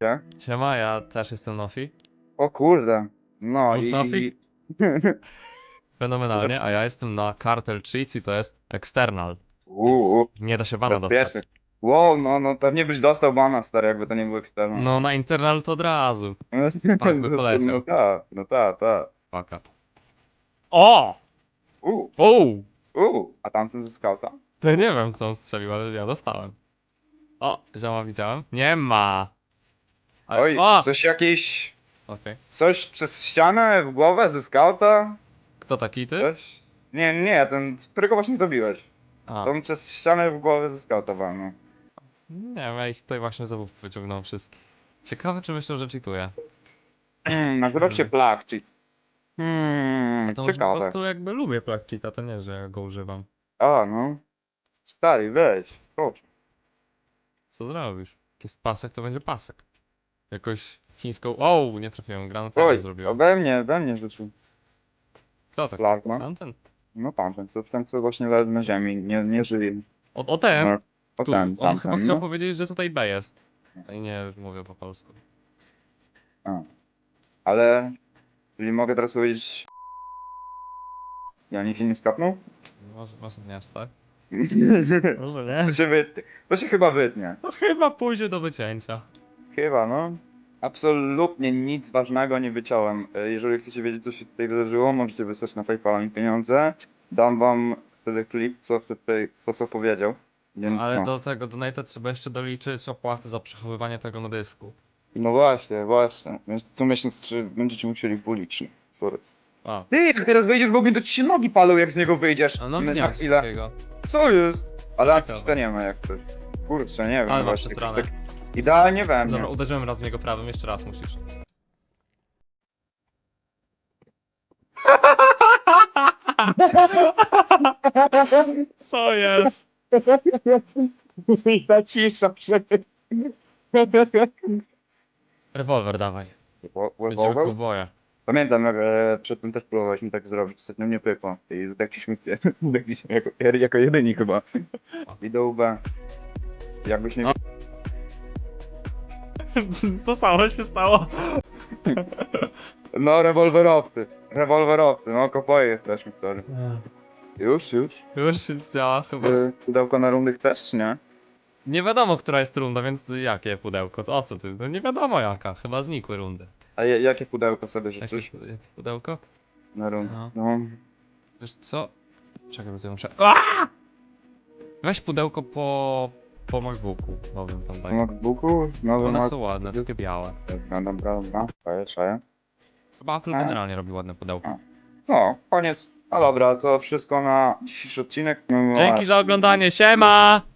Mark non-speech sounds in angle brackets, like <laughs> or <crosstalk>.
Nie? Siema, ja też jestem Nofi. O kurde. No Znów i... Nofi? <laughs> Fenomenalnie, a ja jestem na Cartel Cheats i to jest external. Uuu, Nie da się bana dostać. Wow, no, no pewnie byś dostał bana, stary, jakby to nie był eksternal. No na internal to od razu. <laughs> no, tak by poleciał. No tak, no tak, tak. Paka. O! Uuu, O! uuu, a tamten ze skauta? To nie wiem co on strzelił, ale ja dostałem. O, zioma widziałem. Nie ma! Ale- Oj, o! coś jakieś... Okej. Coś przez ścianę w głowę ze skauta? Kto taki ty? Coś? Nie, nie, ten, którego właśnie zabiłeś. A, on przez ścianę w głowę ze skauta walnął. nie wiem, ja ich tutaj właśnie znowu wyciągnąłem wszystkie. Ciekawe czy myślą, że cheatuję. Nazywa się Plak, czyli... Hmm, to może po ciekawe. prostu jakby lubię plug cheata, to nie, że ja go używam. A, no. Stary, weź, proszę. Co zrobisz? Jak jest pasek, to będzie pasek. Jakoś chińską... O, nie trafiłem, granatę Oj, zrobiłem. we mnie, we mnie rzucił. Kto tak? Plazma. Tamten? No tamten, co, ten co właśnie leży na ziemi, nie, nie żyje. O, o ten! No, o tu, ten, on tamten, chyba chciał no. powiedzieć, że tutaj B jest. I nie mówię po polsku. Ale, czyli mogę teraz powiedzieć... Ja nie się nie skapnął? Może, może nie aż tak? <laughs> Może nie? To się, wytnie. to się chyba wytnie. No chyba pójdzie do wycięcia. Chyba, no. Absolutnie nic ważnego nie wyciąłem. E, Jeżeli chcecie wiedzieć, co się tutaj wydarzyło, możecie wysłać na PayPala mi pieniądze. Dam wam wtedy klip, co tutaj, to co powiedział. Więc Ale no. do tego donate'a trzeba jeszcze doliczyć opłaty za przechowywanie tego na dysku. no właśnie, właśnie. Więc co miesiąc będziecie musieli policzyć. Sorry. A. Ty, jak teraz wyjdziesz w ogóle, to ci się nogi palą, jak z niego wyjdziesz. A no na, nie chwilę. Co jest? Ale Ciekawe. Anticzta nie ma jak coś. Kurczę, nie wiem. Ale właśnie, tak Idealnie we mnie. Dobra, uderzyłem raz w niego prawym, jeszcze raz musisz. Co jest? <laughs> Ta cisza przecież. Rewolwer dawaj. Będziemy kuboje. Pamiętam, jak e, przedtem też próbowaliśmy tak zrobić, ostatnio mnie pykło. I zdechliśmy, <laughs> zdechliśmy jako, jako jedyni chyba. I do UB. Jakbyś nie... No. <laughs> To samo się stało. No, rewolwerowcy. Rewolwerowcy, no kopoje jesteśmy, sorry. Już, już. Już się działa chyba. E, Pudełko na rundy chcesz, czy nie? Nie wiadomo, która jest runda, więc jakie pudełko? O co ty? No nie wiadomo jaka, chyba znikły rundy. A je, jakie pudełko sobie Jakie, życzysz jakie pudełko? na rundę? No. No. Wiesz co? Czekaj, bo muszę... Weź pudełko po... po MacBooku nowym tam. MacBooku? Nowy One Mac... są ładne, takie białe. Dobra, dobra, dobra. Czaję, czaję. Chyba Apple A. generalnie robi ładne pudełko. No, koniec. No dobra, to wszystko na dzisiejszy odcinek. No, Dzięki za oglądanie, siema!